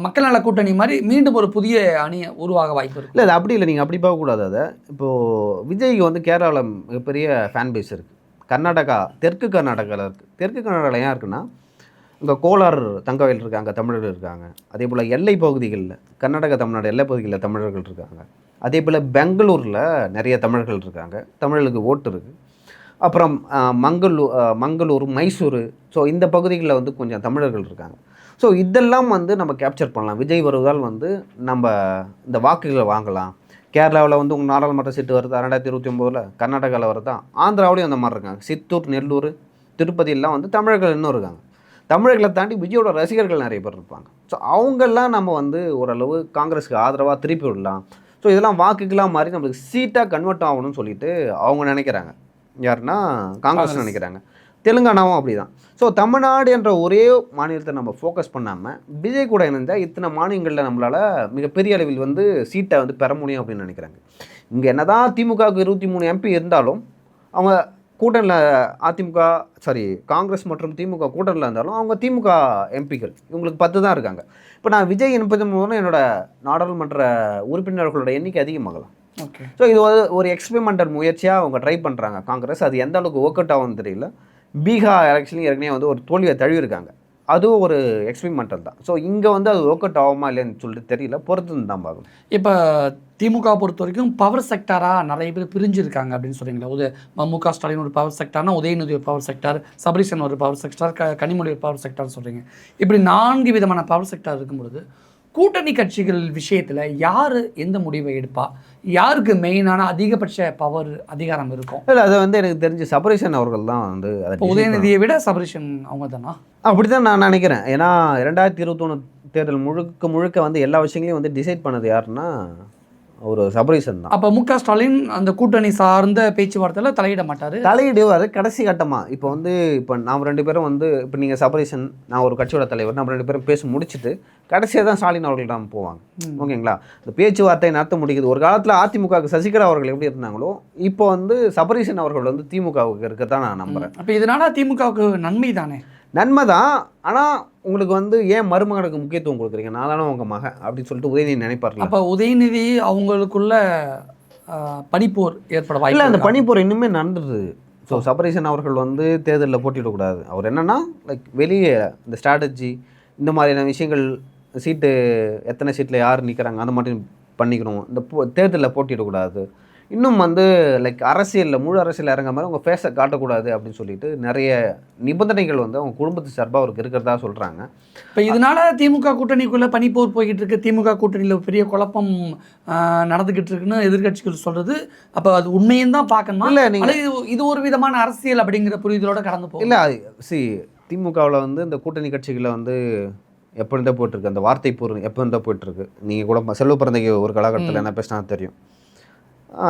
மக்கள் நல கூட்டணி மாதிரி மீண்டும் ஒரு புதிய அணி உருவாக வாய்ப்பு இருக்கு. இல்லை அது அப்படி இல்லை. நீங்கள் அப்படி பார்க்கக்கூடாது அதை. இப்போது விஜய்க்கு வந்து கேரளாவில் மிகப்பெரிய ஃபேன் பேஸ் இருக்குது கர்நாடகா தெற்கு கர்நாடகாவில் இருக்குது தெற்கு கர்நாடகாவில் ஏன் இருக்குன்னா இங்கே கோலார் தங்கவயல் இருக்காங்க தமிழர்கள் இருக்காங்க. அதே போல் எல்லை பகுதிகளில் கர்நாடக தமிழ்நாடு எல்லை பகுதிகளில் தமிழர்கள் இருக்காங்க. அதே போல் பெங்களூரில் நிறைய தமிழர்கள் இருக்காங்க. தமிழர்களுக்கு ஓட்டு இருக்குது அப்புறம் மங்களூர் மங்களூர் மைசூர். ஸோ இந்த பகுதிகளில் வந்து கொஞ்சம் தமிழர்கள் இருக்காங்க. ஸோ இதெல்லாம் வந்து நம்ம கேப்சர் பண்ணலாம். விஜய் வருவதால் வந்து நம்ம இந்த வாக்குகளை வாங்கலாம். கேரளாவில் வந்து உங்கள் நாடாளுமன்ற சீட்டு வருதா? ரெண்டாயிரத்தி இருபத்தி ஒம்போதில் கர்நாடகாவில் வருதா? ஆந்திராவிலையும் அந்த மாதிரி இருக்காங்க. சித்தூர் நெல்லூர் திருப்பதியெல்லாம் வந்து தமிழர்கள் இன்னும் இருக்காங்க. தமிழர்களை தாண்டி விஜயோட ரசிகர்கள் நிறைய பேர் இருப்பாங்க. ஸோ அவங்கெல்லாம் நம்ம வந்து ஓரளவு காங்கிரஸுக்கு ஆதரவாக திருப்பி விடலாம். ஸோ இதெல்லாம் வாக்குக்கெல்லாம் மாறி நம்மளுக்கு சீட்டாக கன்வெர்ட் ஆகணும்னு சொல்லிட்டு அவங்க நினைக்கிறாங்க. யாருன்னா காங்கிரஸ் காங்கிரஸ். நினைக்கிறாங்க. தெலுங்கானாவும் அப்படி தான் ஸோ தமிழ்நாடு என்ற ஒரே மாநிலத்தை நம்ம ஃபோக்கஸ் பண்ணாமல் விஜய் கூட இணைந்தால் இத்தனை மாநிலங்களில் நம்மளால் மிகப்பெரிய அளவில் வந்து சீட்டை வந்து பெற முடியும் அப்படின்னு நினைக்கிறாங்க. இங்கே என்னதான் திமுகவுக்கு இருபத்தி மூணு எம்பி இருந்தாலும் அவங்க கூட்டணியில் அதிமுக சாரி காங்கிரஸ் மற்றும் திமுக கூட்டணியில் இருந்தாலும் அவங்க திமுக எம்பிக்கள். இவங்களுக்கு பத்து தான் இருக்காங்க. இப்போ நான் விஜய் என்பது மூலம் என்னோட நாடாளுமன்ற உறுப்பினர்களோட எண்ணிக்கை அதிகமாகலாம் ஓகே. ஸோ இது ஒரு ஒரு எக்ஸ்பெரிமெண்டல் முயற்சியாக அவங்க ட்ரை பண்ணுறாங்க காங்கிரஸ் அது எந்த அளவுக்கு ஒர்க் அவுட் ஆகும்னு தெரியல. பீகார் எலெக்ஷன்லையும் ஏற்கனவே வந்து ஒரு தோல்வியை தழுவிருக்காங்க அதுவும் ஒரு எக்ஸ்பிரிமெண்டல் தான். ஸோ இங்கே வந்து அது ஒர்க் அவுட் ஆகுமா இல்லைன்னு சொல்லிட்டு தெரியல. பொறுத்து தான் பார்க்கணும். இப்போ திமுக பொறுத்த வரைக்கும் பவர் செக்டாராக நிறைய பேர் பிரிஞ்சிருக்காங்க அப்படின்னு சொல்கிறீங்களா உதய மு க ஸ்டாலின் ஒரு பவர் செக்டார்னா உதயநிதி ஒரு பவர் செக்டார் சபரிசன் ஒரு பவர் செக்டார் க கனிமொழி ஒரு பவர் செக்டார் சொல்கிறீங்க இப்படி நான்கு விதமான பவர் செக்டார் இருக்கும் பொழுது கூட்டணி கட்சிகள் விஷயத்தில் யார் எந்த முடிவை எடுப்பா? யாருக்கு மெயினான அதிகபட்ச பவர் அதிகாரம் இருக்கும்? இல்லை அதை வந்து எனக்கு தெரிஞ்சு சபரேஷன் அவர்கள் தான் வந்து உதயநிதியை விட சபரிசன் அவங்க தானா? அப்படி தான் நான் நினைக்கிறேன். ஏன்னா ரெண்டாயிரத்தி இருபத்தொன்று தேர்தல் முழுக்க முழுக்க வந்து எல்லா விஷயங்களையும் வந்து டிசைட் பண்ணது யாருன்னா ஒரு சபரீசன் தான். அப்போ மு க ஸ்டாலின் அந்த கூட்டணி சார்ந்த பேச்சுவார்த்தையில் தலையிட மாட்டார்? தலையிடுவார். கடைசி கட்டமாக இப்போ வந்து இப்போ நாம் ரெண்டு பேரும் வந்து இப்போ நீங்கள் சபரீசன் நான் ஒரு கட்சியோட தலைவர் நம்ம ரெண்டு பேரும் பேசி முடிச்சுட்டு கடைசியாக தான் ஸ்டாலின் அவர்களிடம் போவாங்க. ஓகேங்களா? இந்த பேச்சுவார்த்தை நடத்த முடியுது. ஒரு காலத்தில் அதிமுகவுக்கு சசிகலா அவர்கள் எப்படி இருந்தாங்களோ இப்போ வந்து சபரீசன் அவர்கள் வந்து திமுகவுக்கு இருக்கத்தான் நான் நம்புகிறேன் அப்போ இதனால திமுகவுக்கு நன்மை தானே? நன்மை தான். ஆனால் உங்களுக்கு வந்து ஏன் மருமகனுக்கு முக்கியத்துவம் கொடுக்குறீங்க? நான் தானே உங்கள் மகன் அப்படின்னு சொல்லிட்டு உதயநிதி நினைப்பார்ல அப்போ உதயநிதி அவங்களுக்குள்ள பனிப்போர் ஏற்பட இல்லை வாய்ப்பு அந்த இருக்கா? பனிப்போர் இன்னுமே நடந்துருது ஸோ சபரீசன் அவர்கள் வந்து தேர்தலில் போட்டியிடக்கூடாது. அவர் என்னன்னா லைக் வெளியே இந்த ஸ்ட்ராட்டஜி இந்த மாதிரியான விஷயங்கள் சீட்டு எத்தனை சீட்டில் யார் நிற்கிறாங்க அந்த மாதிரி பண்ணிக்கணும். இந்த போ தேர்தலில் போட்டியிடக்கூடாது. இன்னும் வந்து லைக் அரசியலில் முழு அரசியல் இறங்க மாதிரி உங்கள் ஃபேஸை காட்டக்கூடாது அப்படின்னு சொல்லிட்டு நிறைய நிபந்தனைகள் வந்து அவங்க குடும்பத்து சார்பாக அவருக்கு இருக்கிறதா சொல்கிறாங்க இப்போ இதனால திமுக கூட்டணிக்குள்ள பனிப்போர் போய்கிட்டு இருக்கு. திமுக கூட்டணியில் பெரிய குழப்பம் ஆஹ், நடந்துகிட்டு இருக்குன்னு எதிர்க்கட்சிகள் சொல்றது. அப்போ அது உண்மையும் தான் பார்க்கணுமா? இல்லை நீங்கள் இது ஒரு விதமான அரசியல் அப்படிங்கிற புரிதலோட கடந்து போகும்? இல்லை சி திமுகவில் வந்து இந்த கூட்டணி கட்சிகளை வந்து எப்போ இருந்தால் போயிட்டுருக்கு அந்த வார்த்தை போர் எப்போ இருந்தால் போயிட்டுருக்கு நீங்கள் கூட செல்வ பிறந்தைக்கு ஒரு காலகட்டத்தில் என்ன பேசினா தெரியும்.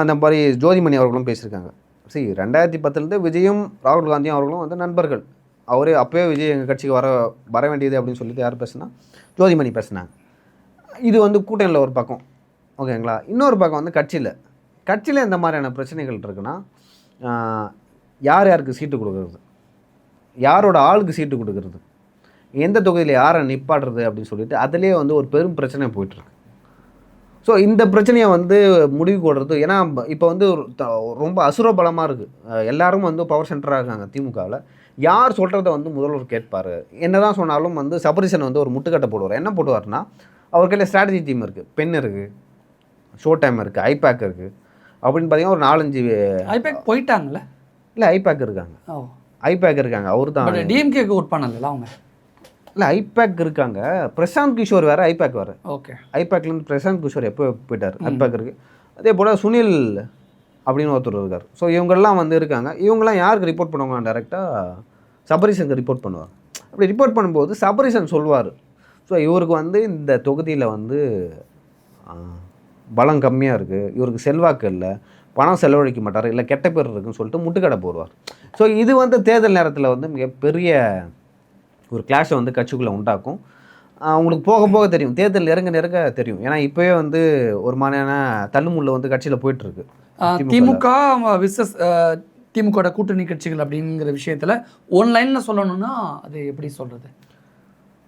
அந்த மாதிரி ஜோதிமணி அவர்களும் பேசியிருக்காங்க. சி ரெண்டாயிரத்தி பத்துலேருந்து விஜயும் ராகுல் காந்தியும் அவர்களும் வந்து நண்பர்கள். அவரே அப்போயே விஜய் எங்கள் கட்சிக்கு வர வர வேண்டியது அப்படின்னு சொல்லிட்டு யார் பேசுனா ஜோதிமணி பேசுனாங்க. இது வந்து கூட்டணியில் ஒரு பக்கம். ஓகேங்களா இன்னொரு பக்கம் வந்து கட்சியில். கட்சியில் இந்த மாதிரியான பிரச்சனைகள் இருக்குன்னா யார் யாருக்கு சீட்டு கொடுக்குறது? யாரோட ஆளுக்கு சீட்டு கொடுக்கறது? எந்த தொகுதியில் யாரை நிப்பாடுறது அப்படின்னு சொல்லிட்டு அதுலேயே வந்து ஒரு பெரும் பிரச்சனை போயிட்டுருக்கு ஸோ இந்த பிரச்சனையை வந்து முடிவு கொடுறது ஏன்னா இப்போ வந்து ரொம்ப அசுர பலமாக இருக்குது எல்லாரும் வந்து பவர் சென்டராக இருக்காங்க திமுகவில். யார் சொல்கிறத வந்து முதல்வர் கேட்பார்? என்னதான் சொன்னாலும் வந்து சபரிசன் வந்து ஒரு முட்டுக்கட்டை போடுவார். என்ன போடுவார்னா அவர் கையில் ஸ்ட்ராட்டஜி டீம் இருக்குது பென் இருக்குது ஷோ டைம் இருக்குது ஐபேக் இருக்குது அப்படின்னு பார்த்தீங்கன்னா ஒரு நாலஞ்சு ஐபேக் போயிட்டாங்கல்ல? இல்லை ஐபேக் இருக்காங்க. ஐபேக் இருக்காங்க. அவர் தான் டிஎம்கேக்கு ஓட் பண்ணல அவங்க? இல்லை ஐபேக் இருக்காங்க. பிரசாந்த் கிஷோர் வேறு ஐபேக் வேறு ஓகே. ஐபேக்லேருந்து பிரசாந்த் கிஷோர் எப்போ போயிட்டார்? ஐபேக் இருக்குது அதே போல் சுனில் அப்படின்னு ஒருத்தர் இருக்கார். ஸோ இவங்கெல்லாம் வந்து இருக்காங்க. இவங்கெல்லாம் யாருக்கு ரிப்போர்ட் பண்ணுவாங்க? டேரெக்டாக சபரிசனுக்கு ரிப்போர்ட் பண்ணுவார் அப்படி ரிப்போர்ட் பண்ணும்போது சபரிசன் சொல்வார். ஸோ இவருக்கு வந்து இந்த தொகுதியில் வந்து பலம் கம்மியாக இருக்குது இவருக்கு செல்வாக்கு இல்லை. பணம் செலவழிக்க மாட்டார். இல்லை கெட்ட பேர் இருக்குன்னு சொல்லிட்டு முட்டுக்கடை போடுவார். ஸோ இது வந்து தேர்தல் நேரத்தில் வந்து மிகப்பெரிய ஒரு கிளாஷை வந்து கட்சிக்குள்ளே உண்டாக்கும். ஆஹ் உங்களுக்கு போக போக தெரியும். தேர்தல் நெருங்க நெருங்க தெரியும். ஏன்னா இப்போவே வந்து ஒரு மாதிரியான தள்ளுமுள்ள வந்து கட்சியில் போயிட்டுருக்கு. திமுக விசஸ் திமுக கூட்டணி கட்சிகள் அப்படிங்கிற விஷயத்துல ஒன்லைன்ல சொல்லணும்னா அது எப்படி சொல்றது?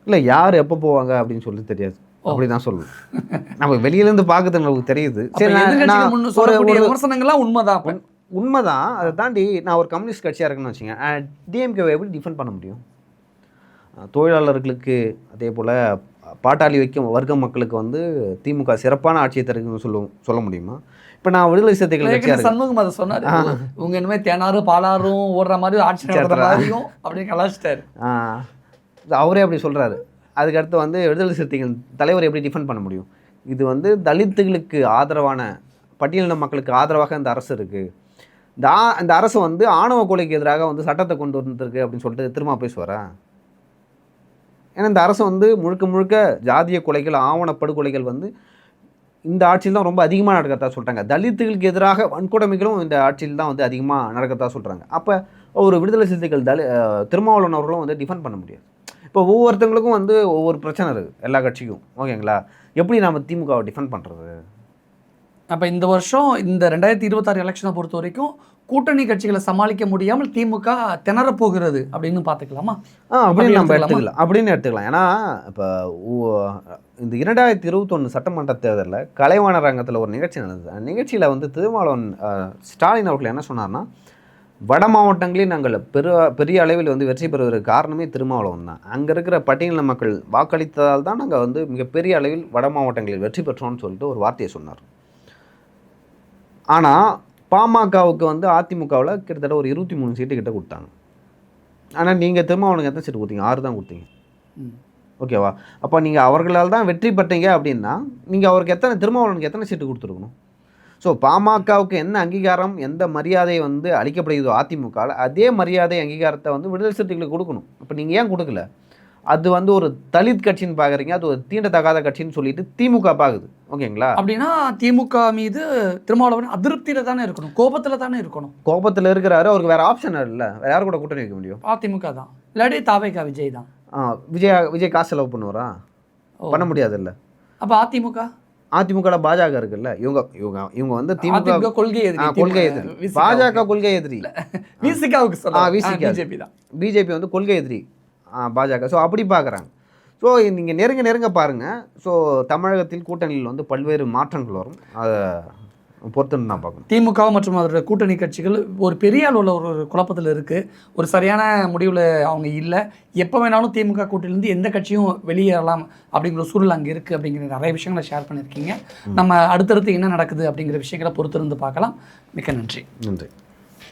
இல்லை யார் எப்போ போவாங்க அப்படின்னு சொல்லி தெரியாது. அப்படி தான் சொல்லணும். நம்ம வெளியிலேருந்து பார்க்கறது நமக்கு தெரியுது. சரி விமர்சனங்கள்லாம் உண்மைதான். உண்மைதான். அதை தாண்டி நான் ஒரு கம்யூனிஸ்ட் கட்சியாக இருக்குன்னு வச்சுங்க டிஎம்கேவை எப்படி டிஃபெண்ட் பண்ண முடியும்? தொழிலாளர்களுக்கு அதே போல் பாட்டாளி வைக்கும் வர்க்க மக்களுக்கு வந்து திமுக சிறப்பான ஆட்சியை தருக்குன்னு சொல்ல சொல்ல முடியுமா? இப்போ நான் விடுதலை சிறுத்தைகள் சண்முகம் அதை சொன்னாரு. உங்க இனிமே தேனாரும் பாலாரும் ஓடுற மாதிரி ஆட்சி நடத்துற மாதிரியும் அப்படின்னு கலாச்சிட்டாரு அவரே அப்படி சொல்கிறாரு அதுக்கடுத்து வந்து விடுதலை சிறுத்தைகள் தலைவர் எப்படி டிஃபெண்ட் பண்ண முடியும்? இது வந்து தலித்துகளுக்கு ஆதரவான பட்டியலின மக்களுக்கு ஆதரவாக இந்த அரசு இருக்குது இந்த இந்த அரசு வந்து ஆணவ கொலைக்கு எதிராக வந்து சட்டத்தை கொண்டு வந்திருக்கு அப்படின்னு சொல்லிட்டு திரும்ப பேசுவாரா? ஏன்னா இந்த அரசு வந்து முழுக்க முழுக்க ஜாதிய கொலைகள் ஆவண படுகொலைகள் வந்து இந்த ஆட்சியில் தான் ரொம்ப அதிகமாக நடக்கிறதா சொல்கிறாங்க தலித்துகளுக்கு எதிராக வன்கொடுமைகளும் இந்த ஆட்சியில் தான் வந்து அதிகமாக நடக்கிறதா சொல்கிறாங்க அப்போ ஒரு விடுதலை சிறுத்தைகள் தலி திருமாவளவன் அவர்களும் வந்து டிஃபெண்ட் பண்ண முடியாது. இப்போ ஒவ்வொருத்தங்களுக்கும் வந்து ஒவ்வொரு பிரச்சனை இருக்குது எல்லா கட்சிக்கும். ஓகேங்களா? எப்படி நம்ம திமுகவை டிஃபெண்ட் பண்ணுறது அப்போ இந்த வருஷம் இந்த ரெண்டாயிரத்தி இருபத்தாறு எலெக்ஷனை பொறுத்த வரைக்கும் கூட்டணி கட்சிகளை சமாளிக்க முடியாமல் திமுக திணறப் போகிறது அப்படின்னு பார்த்துக்கலாமா? ஆ அப்படின்னு அப்படி நம்ம எடுத்துக்கலாமா? அப்படின்னு எடுத்துக்கலாம். ஏன்னா இப்போ இந்த இரண்டாயிரத்தி இருபத்தொன்று சட்டமன்ற தேர்தலில் கலைவாணர் ரங்கத்தில் ஒரு நிகழ்ச்சி நடந்தது. அந்த நிகழ்ச்சியில் வந்து திருமாவளவன் ஸ்டாலின் அவர்கள் என்ன சொன்னார்னா வட மாவட்டங்களில் நாங்கள் பெரு பெரிய அளவில் வந்து வெற்றி பெறுவதற்கு காரணமே திருமாவளவன் தான். அங்கே இருக்கிற பட்டியலின மக்கள் வாக்களித்ததால் தான் நாங்கள் வந்து மிகப்பெரிய அளவில் வட மாவட்டங்களில் வெற்றி பெற்றோம்னு சொல்லிட்டு ஒரு வார்த்தையை சொன்னார். ஆனால் பாமகவுக்கு வந்து அதிமுகவில் கிட்டத்தட்ட ஒரு இருபத்தி மூணு சீட்டு கிட்ட கொடுத்தாங்க. ஆனால் நீங்கள் திருமாவளவனுக்கு எத்தனை சீட்டு கொடுத்தீங்க? ஆறு தான் கொடுத்தீங்க. ஓகேவா அப்போ நீங்கள் அவர்களால் தான் வெற்றி பெற்றீங்க அப்படின்னா நீங்கள் அவருக்கு எத்தனை திருமாவளவனுக்கு எத்தனை சீட்டு கொடுத்துருக்கணும்? ஸோ பாமகவுக்கு என்ன அங்கீகாரம் எந்த மரியாதை வந்து அளிக்கப்படுகிறதோ அதிமுகவில் அதே மரியாதை அங்கீகாரத்தை வந்து விடுதலை சிறுத்தைகளுக்கு கொடுக்கணும். இப்போ நீங்கள் ஏன் கொடுக்கல? அது வந்து ஒரு தலித் கட்சின்னு பார்க்குறீங்க அது ஒரு தீண்டத்தகாத கட்சின்னு சொல்லிட்டு திமுக பார்க்குது ஓகேங்களா? அப்படின்னா திமுக மீது திருமாவளவன் அதிருப்தியில தானே இருக்கணும் கோபத்துல தானே இருக்கணும். கோபத்தில் இருக்கிறாரு அவருக்கு வேறு ஆப்ஷன் இல்லை வேறு யார் கூட கூட்டணி வைக்க முடியும்? அதிமுக தான். இல்லாட்டி தாவேகா விஜய் தான். ஆ, விஜய் விஜய் காசு செலவு பண்ணுவாரா. பண்ண முடியாதுல்ல. அப்ப அதிமுக? அதிமுக பாஜக இருக்குல்ல இவங்க இவங்க இவங்க வந்து திமுக கொள்கை எதிரி கொள்கை எதிரி. பாஜக கொள்கை எதிரி. விசிகாவுக்கு ஆ, சொல்ல VCK. பிஜேபி தான். பிஜேபி வந்து கொள்கை எதிரி. பாஜக. ஸோ அப்படி பார்க்குறாங்க. ஸோ நீங்கள் நெருங்க நெருங்க பாருங்கள் ஸோ தமிழகத்தில் கூட்டணியில் வந்து பல்வேறு மாற்றங்கள் வரும். அதை பொறுத்துன்னு நான் பார்க்கணும். திமுக மற்றும் அதோட கூட்டணி கட்சிகள் ஒரு பெரிய அளவில் ஒரு ஒரு குழப்பத்தில் இருக்குது ஒரு சரியான முடிவில் அவங்க இல்லை. எப்போ வேணாலும் திமுக கூட்டணிலேருந்து எந்த கட்சியும் வெளியேறலாம் அப்படிங்கிற சூழல் அங்கே இருக்குது அப்படிங்கிற நிறைய விஷயங்களை ஷேர் பண்ணியிருக்கீங்க. நம்ம அடுத்தடுத்து என்ன நடக்குது அப்படிங்கிற விஷயங்களை பொறுத்திருந்து பார்க்கலாம். மிக்க நன்றி. நன்றி.